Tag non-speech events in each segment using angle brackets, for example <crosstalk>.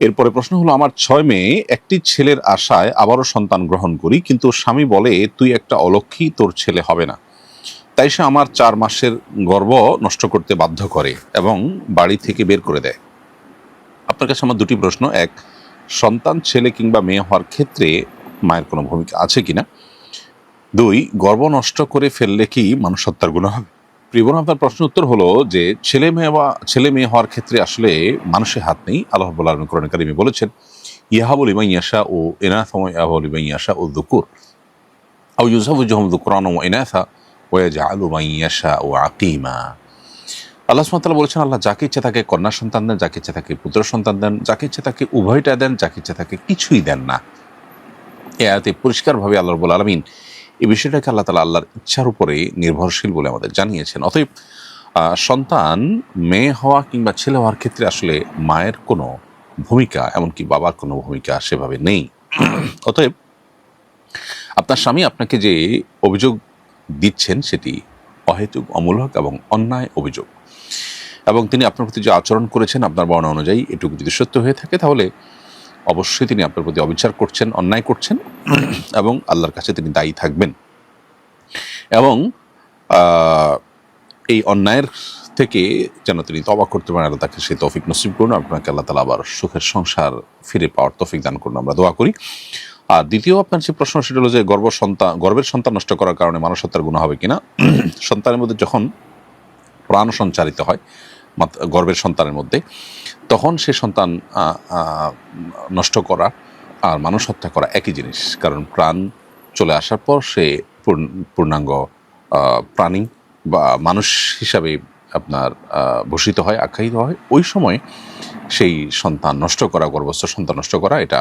এরপরে প্রশ্ন হলো, আমার ছয় মেয়ে, একটি ছেলের আশায় আবারও সন্তান গ্রহণ করি, কিন্তু স্বামী বলে, তুই একটা অলক্ষী, তোর ছেলে হবে না। তাই সে আমার চার মাসের গর্ব নষ্ট করতে বাধ্য করে এবং বাড়ি থেকে বের করে দেয়। আপনার কাছে আমার দুটি প্রশ্ন। এক, সন্তান ছেলে কিংবা মেয়ে হওয়ার ক্ষেত্রে মায়ের কোনো ভূমিকা আছে কিনা? দুই, গর্ব নষ্ট করে ফেললে কি মানুষ হত্যার গুণ হবে? প্রিয়বন আপনার প্রশ্ন উত্তর হলো যে ছেলে মেয়ে বা ছেলে মেয়ে হওয়ার ক্ষেত্রে আসলে মানুষের হাত নেই। আল্লাহ আলম কোরআন কারিমে বলেছেন ইয়াহাবুল ইমাই ইয়াশা ও এনাথম ইয়াহাবুল ইমাই ইয়াশা ও দুকুর আউ ইউজাবুজহম দুকুরান ও এনাথা ওয়াজা আলু মাই ইয়াশা ও আকিমা। আল্লাহ সুমাতাল্লাহ বলেছেন, আল্লাহ যাকে ইচ্ছা তাকে কন্যা সন্তান দেন, যাকে ইচ্ছা তাকে পুত্র সন্তান দেন, যাকে ইচ্ছা তাকে উভয়টা দেন, যাকে ইচ্ছা তাকে কিছুই দেন না। এ আয়াতে পরিষ্কারভাবে আল্লাহ রবুল আলমিন এই বিষয়টাকে আল্লাহ তালা আল্লাহর ইচ্ছার উপরে নির্ভরশীল বলে আমাদের জানিয়েছেন। অতএব সন্তান, মেয়ে হওয়া কিংবা ছেলে হওয়ার ক্ষেত্রে আসলে মায়ের কোনো ভূমিকা, এমনকি বাবার কোনো ভূমিকা সেভাবে নেই। অতএব, আপনার স্বামী আপনাকে যে অভিযোগ দিচ্ছেন সেটি অহেতুক, অমূলক এবং অন্যায় অভিযোগ। এবং তিনি আপনার প্রতি যে আচরণ করেছেন আপনার বর্ণনা অনুযায়ী এটুকু যদি সত্য হয়ে থাকে, তাহলে অবশ্যই তিনি আপনার প্রতি অবিচার করছেন, অন্যায় করছেন এবং আল্লাহর কাছে তিনি দায়ী থাকবেন। এবং এই অন্যায়ের থেকে যেন তিনি তবা করতে পারেন, আল্লাহ তাকে সেই তৌফিক নসিব করুন। আপনাকে আল্লাহ তালা আবার সুখের সংসার ফিরে পাওয়ার তৌফিক দান করুন। আমরা দোয়া করি। আর দ্বিতীয় আপনার যে প্রশ্ন, সেটা হলো যে গর্ভ সন্তান গর্বের সন্তান নষ্ট করার কারণে মানুষ হত্যার গুণ হবে কিনা? সন্তানের মধ্যে যখন প্রাণ সঞ্চারিত হয় গর্ভের সন্তানের মধ্যে তখন সে সন্তান নষ্ট করা আর মানুষ হত্যা করা একই জিনিস। কারণ প্রাণ চলে আসার পর সে পূর্ণাঙ্গ প্রাণী বা মানুষ হিসাবে আপনার ভূষিত হয়, আখ্যায়িত হয়। ওই সময় সেই সন্তান নষ্ট করা, গর্ভস্থ সন্তান নষ্ট করা, এটা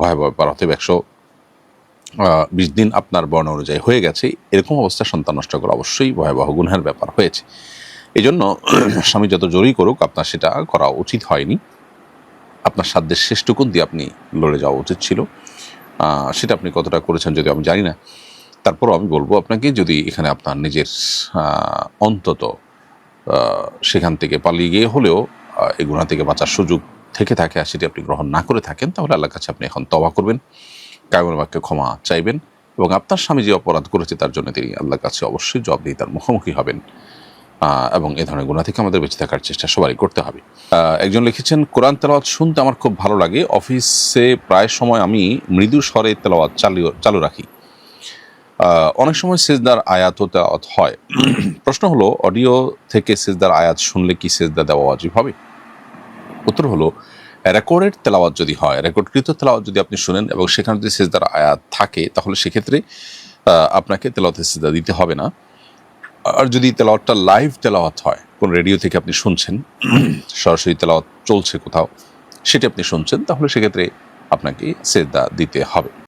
ভয়াবহ ব্যাপার। অতএব একশো বিশ দিন আপনার বর্ণ অনুযায়ী হয়ে গেছে। এরকম অবস্থা সন্তান নষ্ট করা অবশ্যই ভয়াবহ গুনহের ব্যাপার হয়েছে। এই জন্য <clears throat> স্বামী যত জোরই করুক আপনার সেটা করা উচিত হয়নি। আপনার সাধ্যের শেষটুকুন দিয়ে আপনি লড়ে যাওয়া উচিত ছিল। সেটা আপনি কতটা করেছেন যদি আমি জানি না। তারপরও আমি বলব আপনাকে, যদি এখানে আপনার নিজের অন্তত সেখান থেকে পালিয়ে গিয়ে হলেও এই গুণা থেকে বাঁচার সুযোগ থেকে থাকে আর সেটি আপনি গ্রহণ না করে থাকেন, তাহলে আল্লাহর কাছে আপনি এখন তবা করবেন কায়মের বাক্যে ক্ষমা চাইবেন এবং আপনার স্বামী যে অপরাধ করেছে তার জন্য তিনি আল্লাহর কাছে অবশ্যই জবাব দিয়ে তার মুখোমুখি হবেন। এবং এ ধরনের গুণা থেকে আমাদের বেঁচে থাকার চেষ্টা সবারই করতে হবে। একজন লিখেছেন, কোরআন তেলাওয়াত শুনতে আমার খুব ভালো লাগে। অফিসে প্রায় সময় আমি মৃদু স্বরে তেলাওয়াত চালু চালু রাখি। অনেক সময় সেজদার আয়াতও তেলাওয়াত হয়। <clears throat> প্রশ্ন হলো, অডিও থেকে সেজদার আয়াত শুনলে কি সেজদা দেওয়া অজীব হবে? উত্তর হলো, রেকর্ডেড তেলাওয়াত যদি হয়, রেকর্ডকৃত তেলাওয়াত যদি আপনি শুনেন এবং সেখানে যদি সেজদার আয়াত থাকে, তাহলে সেক্ষেত্রে আপনাকে তেলাওয়াতে সেজদা দিতে হবে না। আর যদি তেলাওয়াতটা লাইভ তেলাওয়াত হয়, কোন রেডিও থেকে আপনি শুনছেন, সরাসরি তেলাওয়াত চলছে কোথাও, সেটি আপনি শুনছেন, তাহলে সেক্ষেত্রে আপনাকে সেদা দিতে হবে।